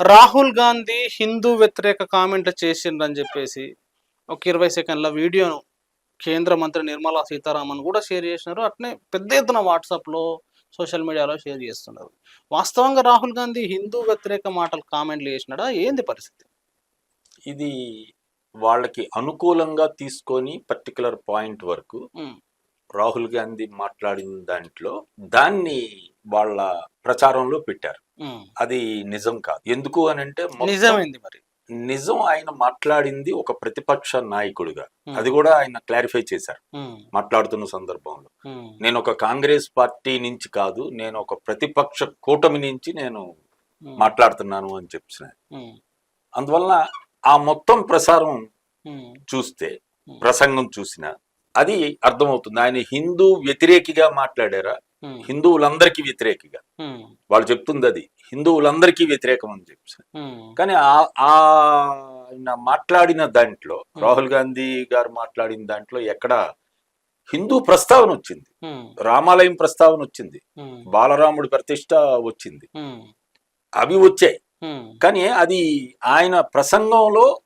రాహుల్ గాంధీ హిందూ వ్యతిరేక కామెంట్లు చేసిండ్రని చెప్పేసి ఒక ఇరవై సెకండ్ల వీడియోను కేంద్ర మంత్రి నిర్మలా సీతారామన్ కూడా షేర్ చేసినారు. అట్నే పెద్ద ఎత్తున వాట్సాప్లో సోషల్ మీడియాలో షేర్ చేస్తున్నారు. వాస్తవంగా రాహుల్ గాంధీ హిందూ వ్యతిరేక మాటలు కామెంట్లు చేసినాడా? ఏంది పరిస్థితి? ఇది వాళ్ళకి అనుకూలంగా తీసుకొని పర్టికులర్ పాయింట్ వరకు రాహుల్ గాంధీ మాట్లాడిన దాంట్లో దాన్ని వాళ్ళ ప్రచారంలో పెట్టారు. అది నిజం కాదు. ఎందుకు అని అంటే నిజమైంది మరి. నిజం ఆయన మాట్లాడింది ఒక ప్రతిపక్ష నాయకుడిగా. అది కూడా ఆయన క్లారిఫై చేశారు. మాట్లాడుతున్న సందర్భంలో. నేను ఒక కాంగ్రెస్ పార్టీ నుంచి కాదు నేను ఒక ప్రతిపక్ష కూటమి నుంచి నేను మాట్లాడుతున్నాను అని చెప్పిన. అందువల్ల ఆ మొత్తం ప్రసారం చూస్తే ప్రసంగం చూసిన అది అర్థమవుతుంది. ఆయన హిందూ వ్యతిరేకిగా మాట్లాడారా? హిందువులందరికీ వ్యతిరేకిగా. వాళ్ళు చెప్తుంది అది హిందువులందరికీ వ్యతిరేకం అని చెప్పి కానీ ఆ- మాట్లాడిన దాంట్లో రాహుల్ గాంధీ గారు మాట్లాడిన దాంట్లో ఎక్కడ హిందూ ప్రస్తావన వచ్చింది. రామాలయం ప్రస్తావన వచ్చింది. బాలరాముడి ప్రతిష్ట వచ్చింది. అవి వచ్చాయి. కానీ అది ఆయన ప్రసంగంలో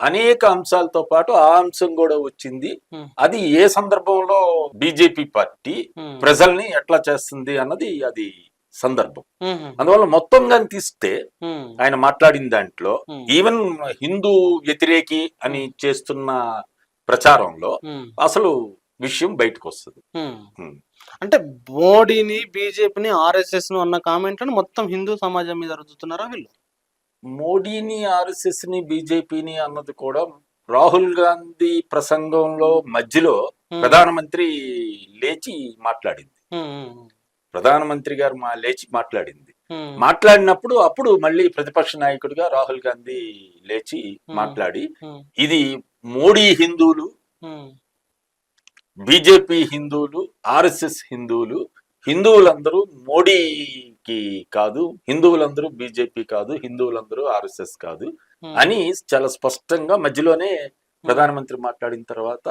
అనేక అంశాలతో పాటు ఆ అంశం కూడా వచ్చింది. అది ఏ సందర్భంలో బీజేపీ పార్టీ ప్రజల్ని ఎట్లా చేస్తుంది అన్నది అది సందర్భం. అందువల్ల మొత్తంగా తీస్తే ఉమ్, ఆయన మాట్లాడిన దాంట్లో ఈవెన్ హిందూ వ్యతిరేకి అని చేస్తున్న ప్రచారంలో అసలు విషయం బయటకు వస్తుంది. అంటే మోడీని బీజేపీని ఆర్ఎస్ఎస్ను అన్న కామెంట్లను మొత్తం హిందూ సమాజం మీద రుద్దుతున్నారా వీళ్ళు? మోడీని ఆర్ఎస్ఎస్ని బీజేపీని అన్నది కూడా రాహుల్ గాంధీ ప్రసంగంలో మధ్యలో ప్రధానమంత్రి లేచి మాట్లాడింది. ప్రధానమంత్రి గారు మా లేచి మాట్లాడింది. మాట్లాడినప్పుడు అప్పుడు మళ్ళీ ప్రతిపక్ష నాయకుడిగా రాహుల్ గాంధీ లేచి మాట్లాడి ఇది మోడీ హిందువులు బీజేపీ హిందువులు ఆర్ఎస్ఎస్ హిందువులు హిందువులందరూ మోడీకి కాదు హిందువులందరూ బీజేపీ కాదు హిందువులందరూ ఆర్ఎస్ఎస్ కాదు ఉమ్, అని చాలా స్పష్టంగా మధ్యలోనే ప్రధానమంత్రి మాట్లాడిన తర్వాత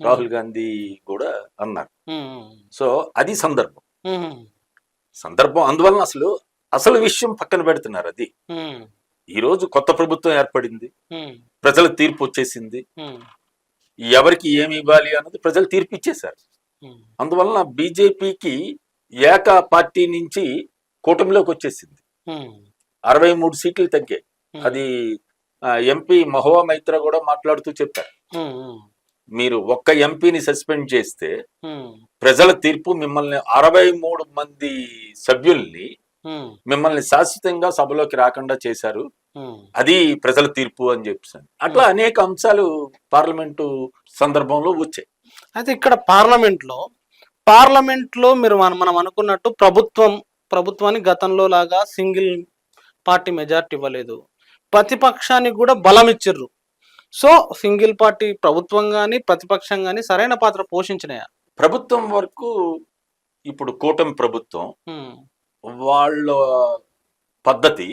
రాహుల్ గాంధీ కూడా అన్నారు. సో అది సందర్భం. సందర్భం అందువలన అసలు అసలు విషయం పక్కన పెడుతున్నారు అది. ఈ రోజు కొత్త ప్రభుత్వం ఏర్పడింది. ప్రజల తీర్పు వచ్చేసింది. ఎవరికి ఏమి ఇవ్వాలి అన్నది ప్రజలు తీర్పు ఇచ్చేశారు అందువలన బీజేపీకి ఏక పార్టీ నుంచి కూటమిలోకి వచ్చేసింది. అరవై మూడు సీట్లు తగ్గాయి. అది ఎంపీ మహువా మైత్ర కూడా మాట్లాడుతూ చెప్పారు. మీరు ఒక్క ఎంపీని సస్పెండ్ చేస్తే ప్రజల తీర్పు మిమ్మల్ని అరవై మూడు మంది సభ్యుల్ని మిమ్మల్ని శాశ్వతంగా సభలోకి రాకుండా చేశారు. అది ప్రజల తీర్పు అని చెప్పాను అట్లా అనేక అంశాలు పార్లమెంటు సందర్భంలో వచ్చాయి. అయితే ఇక్కడ పార్లమెంట్లో పార్లమెంట్లో మీరు మనం అనుకున్నట్టు ప్రభుత్వం ప్రభుత్వానికి గతంలో లాగా సింగిల్ పార్టీ మెజార్టీ ఇవ్వలేదు. ప్రతిపక్షానికి కూడా బలం ఇచ్చిర్రు. సో సింగిల్ పార్టీ ప్రభుత్వం కానీ ప్రతిపక్షం కానీ సరైన పాత్ర పోషించినాయా? ప్రభుత్వం వరకు ఇప్పుడు కూటమి ప్రభుత్వం వాళ్ళ పద్ధతి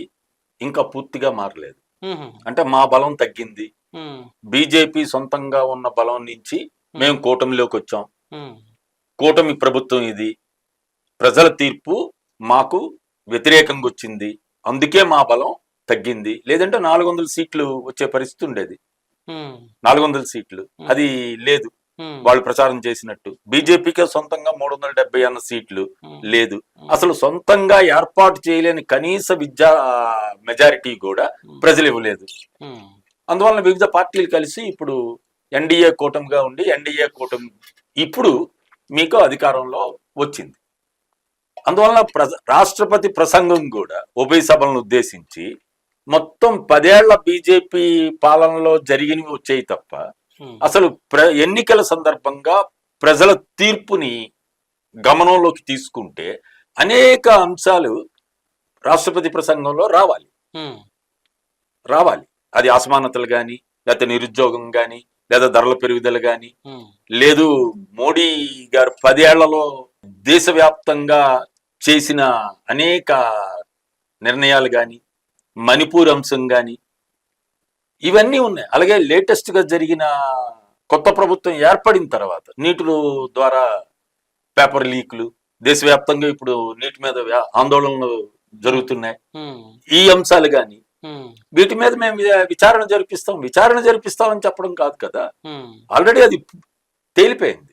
ఇంకా పూర్తిగా మారలేదు. అంటే మా బలం తగ్గింది. బీజేపీ సొంతంగా ఉన్న బలం నుంచి మేము కూటమిలోకి వచ్చాం. కూటమి ప్రభుత్వం ఇది. ప్రజల తీర్పు మాకు వ్యతిరేకంగా వచ్చింది అందుకే మా బలం తగ్గింది. లేదంటే నాలుగు వందల సీట్లు వచ్చే పరిస్థితి ఉండేది. నాలుగు వందల సీట్లు. అది లేదు. వాళ్ళు ప్రచారం చేసినట్టు. బీజేపీకే సొంతంగా మూడు వందల డెబ్బై అన్న సీట్లు లేదు. అసలు సొంతంగా ఏర్పాటు చేయలేని కనీస విద్యా మెజారిటీ కూడా ప్రజలు ఇవ్వలేదు. అందువలన వివిధ పార్టీలు కలిసి ఇప్పుడు ఎన్డీఏ కూటమిగా ఉండి ఎన్డీఏ కూటమి ఇప్పుడు మీకు అధికారంలో వచ్చింది. అందువలన ప్రజ రాష్ట్రపతి ప్రసంగం కూడా ఉభయ సభలను ఉద్దేశించి మొత్తం పదేళ్ళ బీజేపీ పాలనలో జరిగినవి వచ్చాయి తప్ప అసలు ప్ర ఎన్నికల సందర్భంగా ప్రజల తీర్పుని గమనంలోకి తీసుకుంటే అనేక అంశాలు రాష్ట్రపతి ప్రసంగంలో రావాలి. రావాలి. అది అసమానతలు కానీ లేకపోతే నిరుద్యోగం కానీ లేదా ధరల పెరుగుదల కానీ లేదు మోడీ గారు పదేళ్ళలో దేశవ్యాప్తంగా చేసిన అనేక నిర్ణయాలు కానీ మణిపూర్ అంశం కానీ ఇవన్నీ ఉన్నాయి. అలాగే లేటెస్ట్గా జరిగిన కొత్త ప్రభుత్వం ఏర్పడిన తర్వాత నీటిలు ద్వారా పేపర్ లీక్లు దేశవ్యాప్తంగా ఇప్పుడు నీటి మీద ఆందోళనలు జరుగుతున్నాయి. ఈ అంశాలు కానీ వీటి మీద మేము విచారణ జరిపిస్తాం. విచారణ జరిపిస్తాం అని చెప్పడం కాదు కదా. ఆల్రెడీ అది తేలిపోయింది.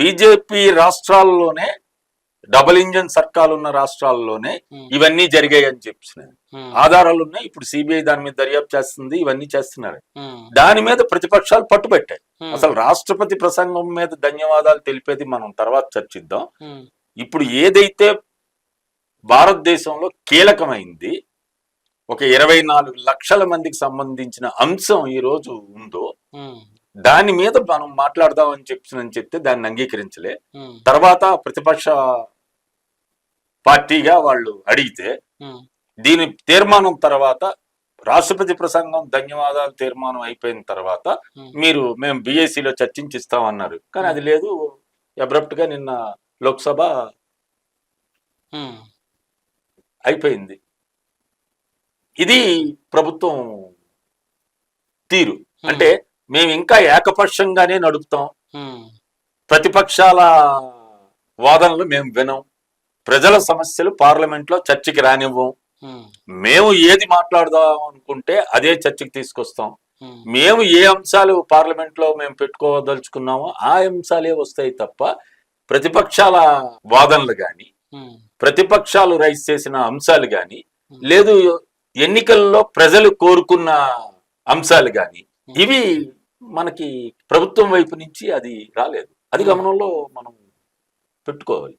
బీజేపీ రాష్ట్రాల్లోనే డబుల్ ఇంజన్ సర్కార్ ఉన్న రాష్ట్రాల్లోనే ఉమ్, ఇవన్నీ జరిగాయి అని చెప్పినారు ఉమ్, ఆధారాలు ఉన్నాయి ఇప్పుడు సిబిఐ దాని మీద దర్యాప్తు చేస్తుంది ఇవన్నీ చేస్తున్నారు. ఉమ్, దాని మీద ప్రతిపక్షాలు పట్టుబట్టాయి. అసలు రాష్ట్రపతి ప్రసంగం మీద ధన్యవాదాలు తెలిపేది మనం తర్వాత చర్చిద్దాం. ఇప్పుడు ఏదైతే భారతదేశంలో కీలకమైంది ఒక ఇరవై నాలుగు లక్షల మందికి సంబంధించిన అంశం ఈ రోజు ఉందో దాని మీద మనం మాట్లాడదామని చెప్పినని చెప్తే దాన్ని అంగీకరించలే. తర్వాత ప్రతిపక్ష పార్టీగా వాళ్ళు అడిగితే దీని తీర్మానం తర్వాత రాష్ట్రపతి ప్రసంగం ధన్యవాదాలు తీర్మానం అయిపోయిన తర్వాత మీరు మేము బీఏసీలో చర్చించిస్తామన్నారు. కానీ అది లేదు. అబ్రప్ట్గా నిన్న లోక్సభ అయిపోయింది. ఇది ప్రభుత్వం తీరు. అంటే మేము ఇంకా ఏకపక్షంగానే నడుపుతాం. ప్రతిపక్షాల వాదనలు మేము వినం. ప్రజల సమస్యలు పార్లమెంట్లో చర్చకి రానివ్వం. మేము ఏది మాట్లాడదాం అనుకుంటే అదే చర్చకి తీసుకొస్తాం. మేము ఏ అంశాలు పార్లమెంట్లో మేము పెట్టుకోదలుచుకున్నామో ఆ అంశాలే వస్తాయి తప్ప ప్రతిపక్షాల వాదనలు గాని ఉమ్, ప్రతిపక్షాలు రైజ్ చేసిన అంశాలు గాని లేదు ఎన్నికల్లో ప్రజలు కోరుకున్న అంశాలు గాని ఇవి మనకి ప్రభుత్వం వైపు నుంచి అది రాలేదు. అది గమనంలో మనం పెట్టుకోవాలి.